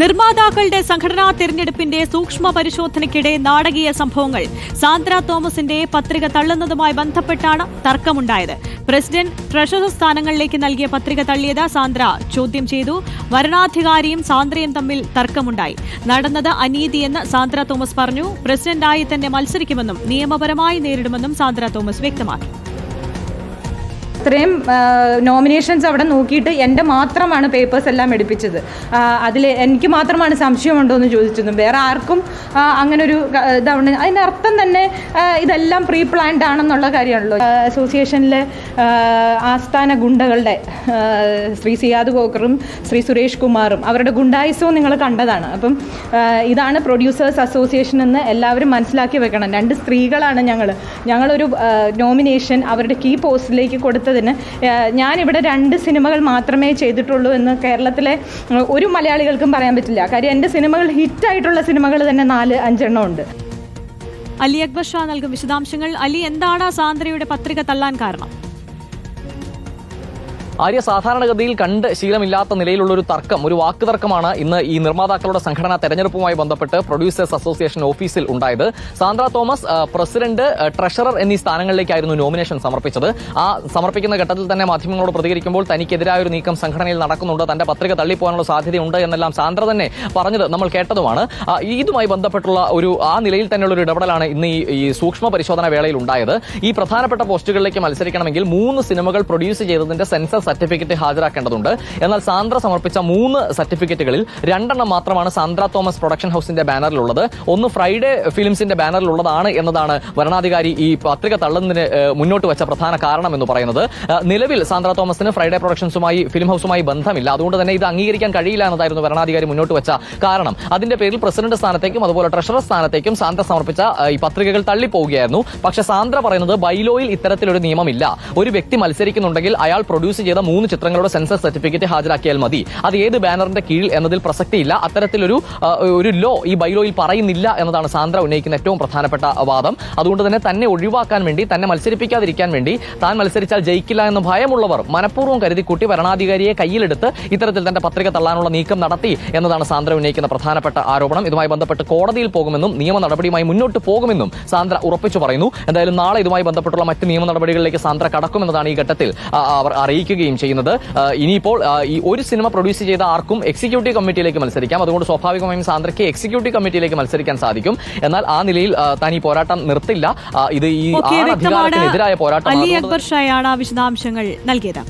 നിർമ്മാതാക്കളുടെ സംഘടനാ തെരഞ്ഞെടുപ്പിന്റെ സൂക്ഷ്മ പരിശോധനയ്ക്കിടെ നാടകീയ സംഭവങ്ങൾ. സാന്ദ്ര തോമസിന്റെ പത്രിക തള്ളുന്നതുമായി ബന്ധപ്പെട്ടാണ് തർക്കമുണ്ടായത്. പ്രസിഡന്റ് ട്രഷറർ സ്ഥാനങ്ങളിലേക്ക് നൽകിയ പത്രിക തള്ളിയത് സാന്ദ്ര ചോദ്യം ചെയ്തു. വരണാധികാരിയും സാന്ദ്രയും തമ്മിൽ തർക്കമുണ്ടായി. നടന്നത് അനീതിയെന്ന് സാന്ദ്ര തോമസ് പറഞ്ഞു. പ്രസിഡന്റായി തന്നെ മത്സരിക്കുമെന്നും നിയമപരമായി നേരിടുമെന്നും സാന്ദ്ര തോമസ് വ്യക്തമാക്കി. ഇത്രയും നോമിനേഷൻസ് അവിടെ നോക്കിയിട്ട് എന്റെ മാത്രമാണ് പേപ്പേഴ്സ് എല്ലാം എടുപ്പിച്ചത്. അതിൽ എനിക്ക് മാത്രമാണ് സംശയമുണ്ടോ എന്ന് ചോദിച്ചത്. വേറെ ആർക്കും അങ്ങനൊരു ഇതാണ്. അതിന്റെ അർത്ഥം തന്നെ ഇതെല്ലാം പ്രീ പ്ലാൻഡ് ആണെന്നുള്ള കാര്യമാണല്ലോ. അസോസിയേഷനിലെ ആസ്ഥാന ഗുണ്ടകളുടെ ശ്രീ സിയാദ് കോക്കറും ശ്രീ സുരേഷ് കുമാറും അവരുടെ ഗുണ്ടായുസവും നിങ്ങൾ കണ്ടതാണ്. അപ്പം ഇതാണ് പ്രൊഡ്യൂസേഴ്സ് അസോസിയേഷൻ എന്ന് എല്ലാവരും മനസ്സിലാക്കി വെക്കണം. രണ്ട് സ്ത്രീകളാണ് ഞങ്ങൾ ഞങ്ങളൊരു നോമിനേഷൻ അവരുടെ കീ പോസ്റ്റിലേക്ക് കൊടുത്തതിന് ആ, ഞാനിവിടെ രണ്ട് സിനിമകൾ മാത്രമേ ചെയ്തിട്ടുള്ളൂ എന്ന് കേരളത്തിലെ ഒരു മലയാളികൾക്കും പറയാൻ പറ്റില്ല. കാര്യം എന്റെ സിനിമകൾ ഹിറ്റായിട്ടുള്ള സിനിമകൾ തന്നെ നാല് അഞ്ചെണ്ണം ഉണ്ട്. അലി അക്ബർ ഷാ നൽകും വിശദാംശങ്ങൾ. അലി എന്താണ് സാന്ദ്രയുടെ പത്രിക തള്ളാൻ കാരണം? ആര്യ സാധാരണഗതിയിൽ കണ്ട് ശീലമില്ലാത്ത നിലയിലുള്ള ഒരു തർക്കം ഒരു വാക്ക് തർക്കമാണ് ഇന്ന് ഈ നിർമ്മാതാക്കളുടെ സംഘടനാ തെരഞ്ഞെടുപ്പുമായി ബന്ധപ്പെട്ട് പ്രൊഡ്യൂസേഴ്സ് അസോസിയേഷൻ ഓഫീസിൽ ഉണ്ടായത്. സാന്ദ്ര തോമസ് പ്രസിഡന്റ് ട്രഷറർ എന്നീ സ്ഥാനങ്ങളിലേക്കായിരുന്നു നോമിനേഷൻ സമർപ്പിച്ചത്. ആ സമർപ്പിക്കുന്ന ഘട്ടത്തിൽ തന്നെ മാധ്യമങ്ങളോട് പ്രതികരിക്കുമ്പോൾ തനിക്കെതിരായ ഒരു നീക്കം സംഘടനയിൽ നടക്കുന്നുണ്ട്. തന്റെ പത്രിക തള്ളിപ്പോകാനുള്ള സാധ്യതയുണ്ട് എന്നെല്ലാം സാന്ദ്ര തന്നെ പറഞ്ഞത് നമ്മൾ കേട്ടതുമാണ്. ഇതുമായി ബന്ധപ്പെട്ടുള്ള ഒരു ആ നിലയിൽ തന്നെയുള്ള ഒരു ഇടപെടലാണ് ഇന്ന് ഈ സൂക്ഷ്മ പരിശോധന വേളയിൽ ഉണ്ടായത്. ഈ പ്രധാനപ്പെട്ട പോസ്റ്റുകളിലേക്ക് മത്സരിക്കണമെങ്കിൽ മൂന്ന് സിനിമകൾ പ്രൊഡ്യൂസ് ചെയ്തതിന്റെ സെൻസർ സർട്ടിഫിക്കറ്റ് ഹാജരാക്കേണ്ടതുണ്ട്. എന്നാൽ സാന്ദ്ര സമർപ്പിച്ച മൂന്ന് സർട്ടിഫിക്കറ്റുകളിൽ രണ്ടെണ്ണം മാത്രമാണ് സാന്ദ്ര തോമസ് പ്രൊഡക്ഷൻ ഹൗസിന്റെ ബാനറിലുള്ളത്. ഒന്ന് ഫ്രൈഡേ ഫിലിംസിന്റെ ബാനറിലുള്ളതാണ് എന്നതാണ് വരണാധികാരി ഈ പത്രിക തള്ളുന്നതിന് മുന്നോട്ട് വെച്ച പ്രധാന കാരണം എന്ന് പറയുന്നത് നിലവിൽ സാന്ദ്ര തോമസിന് ഫ്രൈഡേ പ്രൊഡക്ഷൻസുമായി ഫിലിം ഹൗസുമായി ബന്ധമില്ല. അതുകൊണ്ട് തന്നെ ഇത് അംഗീകരിക്കാൻ കഴിയില്ല എന്നതായിരുന്നു വരണാധികാരി മുന്നോട്ട് വെച്ച കാരണം. അതിന്റെ പേരിൽ പ്രസിഡന്റ് സ്ഥാനത്തേക്കും അതുപോലെ ട്രഷറർ സ്ഥാനത്തേക്കും സാന്ദ്ര സമർപ്പിച്ച ഈ പത്രികകൾ തള്ളിപ്പോവുകയായിരുന്നു. പക്ഷെ സാന്ദ്ര പറയുന്നത് ബൈലോയിൽ ഇത്തരത്തിലൊരു നിയമമില്ല. ഒരു വ്യക്തി മത്സരിക്കുന്നുണ്ടെങ്കിൽ അയാൾ പ്രൊഡ്യൂസ് മൂന്ന് ചിത്രങ്ങളുടെ സെൻസർ സർട്ടിഫിക്കറ്റ് ഹാജരാക്കിയാൽ മതി. അത് ഏത് ബാനറിന്റെ കീഴിൽ എന്നതിൽ പ്രസക്തിയില്ല. അത്തരത്തിലൊരു ഒരു ലോ ഈ ബൈലോയിൽ പറയുന്നില്ല എന്നതാണ് സാന്ദ്ര ഉന്നയിക്കുന്ന ഏറ്റവും പ്രധാനപ്പെട്ട വാദം. അതുകൊണ്ട് തന്നെ തന്നെ ഒഴിവാക്കാൻ വേണ്ടി തന്നെ മത്സരിപ്പിക്കാതിരിക്കാൻ വേണ്ടി താൻ മത്സരിച്ചാൽ ജയിക്കില്ല എന്ന് ഭയമുള്ളവർ മനഃപൂർവം കരുതിക്കൂട്ടി ഭരണാധികാരിയെ കയ്യിലെടുത്ത് ഇത്തരത്തിൽ തന്റെ പത്രിക തള്ളാനുള്ള നീക്കം നടത്തി എന്നതാണ് സാന്ദ്ര ഉന്നയിക്കുന്ന പ്രധാനപ്പെട്ട ആരോപണം. ഇതുമായി ബന്ധപ്പെട്ട് കോടതിയിൽ പോകുമെന്നും നിയമ നടപടിയുമായി മുന്നോട്ട് പോകുമെന്നും സാന്ദ്ര ഉറപ്പിച്ചു പറയുന്നു. എന്തായാലും നാളെ ഇതുമായി ബന്ധപ്പെട്ടുള്ള മറ്റ് നിയമ നടപടികളിലേക്ക് സാന്ദ്ര കടക്കുമെന്നതാണ് ഈ ഘട്ടത്തിൽ അവർ അവർ അറിയിക്കുകയും ചെയ്യുന്നത്. ഇനിയിപ്പോൾ ഈ ഒരു സിനിമ പ്രൊഡ്യൂസ് ചെയ്ത ആർക്കും എക്സിക്യൂട്ടീവ് കമ്മിറ്റിയിലേക്ക് മത്സരിക്കാം. അതുകൊണ്ട് സ്വാഭാവികമായും സാന്ദ്രയ്ക്ക് എക്സിക്യൂട്ടീവ് കമ്മിറ്റിയിലേക്ക് മത്സരിക്കാൻ സാധിക്കും. എന്നാൽ ആ നിലയിൽ താൻ ഈ പോരാട്ടം നിർത്തില്ല. ഇത് ഈ അധികാരത്തിനെതിരായ പോരാട്ടം അലി അക്ബർ ഷായാണ് വിശദാംശങ്ങൾ നൽകിയത്.